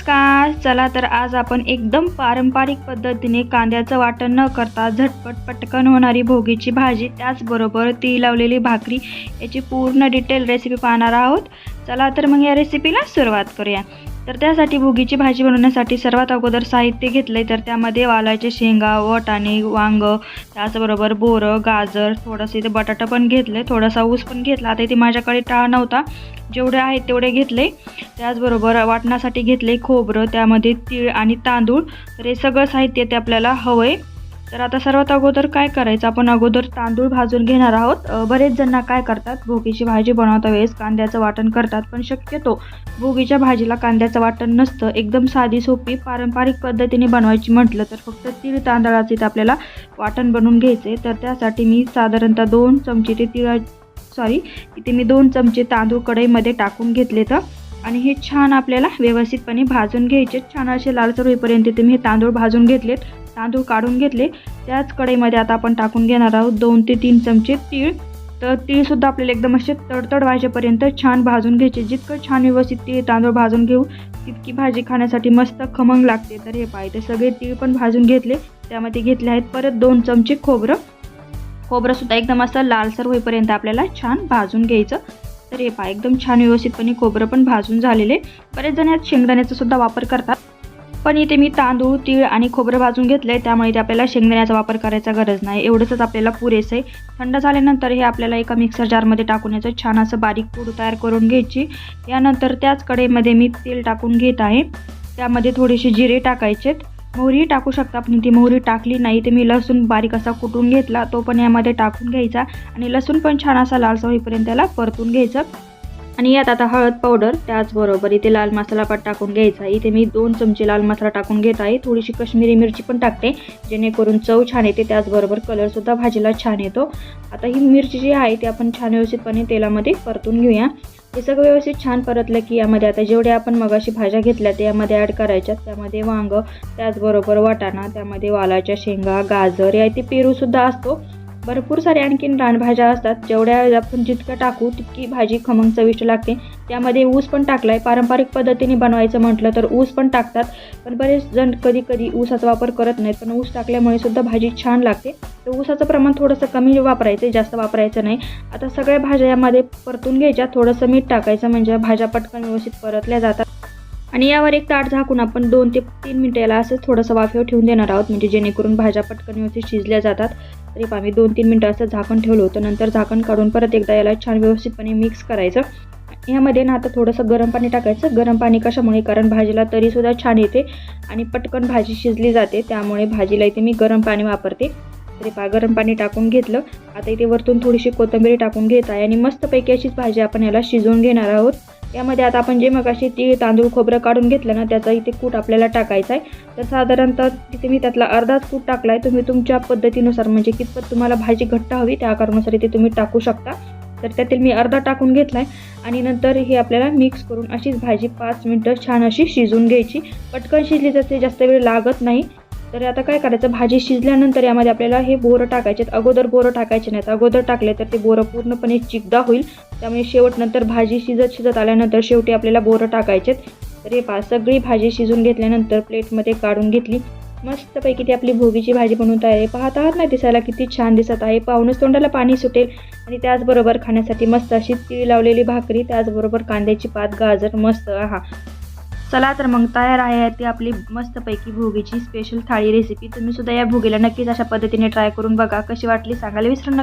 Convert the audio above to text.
नमस्कार चला तर आज आपण एकदम पारंपरिक पद्धतीने कांद्याचं वाटण न करता झटपट पटकन होणारी भोगीची भाजी त्याचबरोबर ती लावलेली भाकरी याची पूर्ण डिटेल रेसिपी पाहणार आहोत. चला तर मग या रेसिपीला सुरुवात करूया. तर त्यासाठी भुगीची भाजी बनवण्यासाठी सर्वात अगोदर साहित्य घेतलं आहे तर त्यामध्ये वालाचे शेंगा वटाणे वांग त्याचबरोबर बोरं गाजर थोडंसं इथे बटाटा पण घेतलं आहे थोडासा ऊस पण घेतला. आता इथे माझ्याकडे टाळ नव्हता जेवढे आहेत तेवढे घेतले. त्याचबरोबर वाटण्यासाठी घेतले खोबरं त्यामध्ये तीळ आणि तांदूळ. तर हे सगळं साहित्य ते आपल्याला हवं आहे तर आता सर्वात अगोदर काय करायचं? आपण अगोदर तांदूळ भाजून घेणार आहोत. बरेच जण काय करतात? भोगीची भाजी बनवता वेळेस कांद्याचं वाटण करतात पण शक्यतो भोगीच्या भाजीला कांद्याचं वाटण नसतं. एकदम साधी सोपी पारंपरिक पद्धतीने बनवायची म्हटलं तर फक्त तीळ तांदळाचे तर आपल्याला वाटण बनवून घ्यायचे तर त्यासाठी मी साधारणतः दोन चमचे ते तिळा सॉरी इथे मी दोन चमचे तांदूळ कढईमध्ये टाकून घेतले तर आणि हे छान आपल्याला व्यवस्थितपणे भाजून घ्यायचे. छान असे लालसर होईपर्यंत इथे मी हे तांदूळ भाजून घेतलेत. तांदूळ काढून घेतले. त्याच कढईमध्ये आता आपण टाकून घेणार आहोत दोन ते तीन चमचे तीळ. तर तीळसुद्धा आपल्याला एकदम असे तडतड वाजेपर्यंत छान भाजून घ्यायचे. जितकं छान व्यवस्थित तीळ तांदूळ भाजून घेऊ तितकी भाजी खाण्यासाठी मस्त खमंग लागते. तर हे पाहिजे सगळे तीळ पण भाजून घेतले. त्यामध्ये घेतले आहेत परत दोन चमचे खोबरं. खोबरंसुद्धा एकदम असं लालसर होईपर्यंत आपल्याला छान भाजून घ्यायचं. तर हे पहा एकदम छान व्यवस्थितपणे खोबरं पण भाजून झालेले. बरेच जण यात शेंगदाण्याचा सुद्धा वापर करतात. पण इथे मी तांदूळ तीळ आणि खोबरं भाजून घेतले त्यामुळे इथे आपल्याला शेंगदाण्याचा वापर करायचा गरज नाही. एवढंच आपल्याला पुरेसं आहे. थंड झाल्यानंतर हे आपल्याला एका मिक्सर जारमध्ये टाकून याचं छान असं बारीक पूड तयार करून घ्यायची. यानंतर त्याच कडेमध्ये मी तेल टाकून घेत आहे. त्यामध्ये थोडेसे जिरे टाकायचेत. मोहरी टाकू शकता पण ती मोहरी टाकली नाही ते मी लसूण बारीक असा कुटून घेतला. तो पण यामध्ये टाकून घ्यायचा. आणि लसूण पण छान असा लालसा होईपर्यंत त्याला परतून घ्यायचं. आणि यात आता हळद पावडर त्याचबरोबर इथे लाल मसाला पण टाकून घ्यायचा इथे मी दोन चमचे लाल मसाला टाकून घेत आहे. थोडीशी कश्मीरी मिरची पण टाकते जेणेकरून चव छान येते. त्याचबरोबर कलरसुद्धा भाजीला छान येतो. आता ही मिरची जी आहे ती आपण छान व्यवस्थितपणे तेलामध्ये परतून घेऊया. हे सगळं व्यवस्थित छान परतलं की यामध्ये आता जेवढ्या आपण मगाशी भाज्या घेतल्या त्या यामध्ये ॲड करायच्या. त्यामध्ये वांग त्याचबरोबर वाटाणा त्यामध्ये वालाच्या शेंगा गाजर या इथे पेरूसुद्धा असतो. भरपूर सारे आणखीन रानभाज्या असतात. जेवढ्या आपण जितकं टाकू तितकी भाजी खमंग चविष्ट लागते. त्यामध्ये ऊस पण टाकला आहे पारंपरिक पद्धतीने बनवायचं म्हटलं तर ऊस पण टाकतात. पण बरेच जण कधी कधी ऊसाचा वापर करत नाहीत. पण ऊस टाकल्यामुळे सुद्धा भाजी छान लागते. तर ऊसाचं प्रमाण थोडंसं कमी वापरायचं जास्त वापरायचं नाही. आता सगळ्या भाज्या यामध्ये परतून घ्यायच्या. थोडंसं मीठ टाकायचं. म्हणजे भाज्या पटकन व्यवस्थित परतल्या जातात. आणि यावर एक ताट झाकून आपण दोन ते तीन मिनटं याला असं थोडंसं वाफेवर ठेवून देणार आहोत. म्हणजे जेणेकरून भाज्या पटकन व्यवस्थित शिजल्या जातात. तरी आम्ही दोन तीन मिनटं असं झाकण ठेवलं होतं. नंतर झाकण काढून परत एकदा याला छान व्यवस्थितपणे मिक्स करायचं. यामध्ये ना आता थोडंसं गरम पाणी टाकायचं. गरम पाणी कशामुळे? कारण भाजीला तरीसुद्धा छान येते आणि पटकन भाजी शिजली जाते. त्यामुळे भाजीला इथे मी गरम पाणी वापरते. तरी पा गरम पाणी टाकून घेतलं. आता इथे वरतून थोडीशी कोथिंबीर टाकून घेत आहे आणि मस्तपैकी अशीच भाजी आपण याला शिजवून घेणार आहोत. यामध्ये आता आपण जे मग अशी तीळ तांदूळ खोबरं काढून घेतलं ना त्याचा इथे कूट आपल्याला टाकायचा आहे. तर साधारणतः तिथे मी त्यातला अर्धाच कूट टाकला आहे तुम्ही तुमच्या पद्धतीनुसार म्हणजे कितपत तुम्हाला भाजी घट्ट हवी त्या आकारानुसार इथे तुम्ही टाकू शकता. तर त्यातील मी अर्धा टाकून घेतला आहे आणि नंतर हे आपल्याला मिक्स करून अशीच भाजी पाच मिनटं छान अशी शिजून घ्यायची. पटकन शिजली जाते जास्त वेळ लागत नाही. तर आता काय करायचं? भाजी शिजल्यानंतर यामध्ये आपल्याला हे बोरं टाकायचे आहेत. अगोदर बोरं टाकायचे नाहीत. अगोदर टाकले तर ते बोरं पूर्णपणे चिकदा होईल. त्यामुळे शेवटनंतर भाजी शिजत शिजत आल्यानंतर शेवटी आपल्याला बोरं टाकायचे तर हे पहा सगळी भाजी शिजून घेतल्यानंतर प्लेटमध्ये काढून घेतली. मस्तपैकी ती आपली भोगीची भाजी बनवून तयार आहे. पाहत आहात ना दिसायला किती छान दिसत आहे. पाहूनच तोंडाला पाणी सुटेल. आणि त्याचबरोबर खाण्यासाठी मस्त अशी तिळी लावलेली भाकरी. त्याचबरोबर कांद्याची पात गाजर मस्त. आहा. चला तर मग तयार आहे ती आपली मस्तपैकी भोगीची स्पेशल थाळी रेसिपी तुम्ही सुद्धा या भोगीला नक्कीच अशा पद्धतीने ट्राय करून बघा. कशी वाटली सांगायला विसरू नका.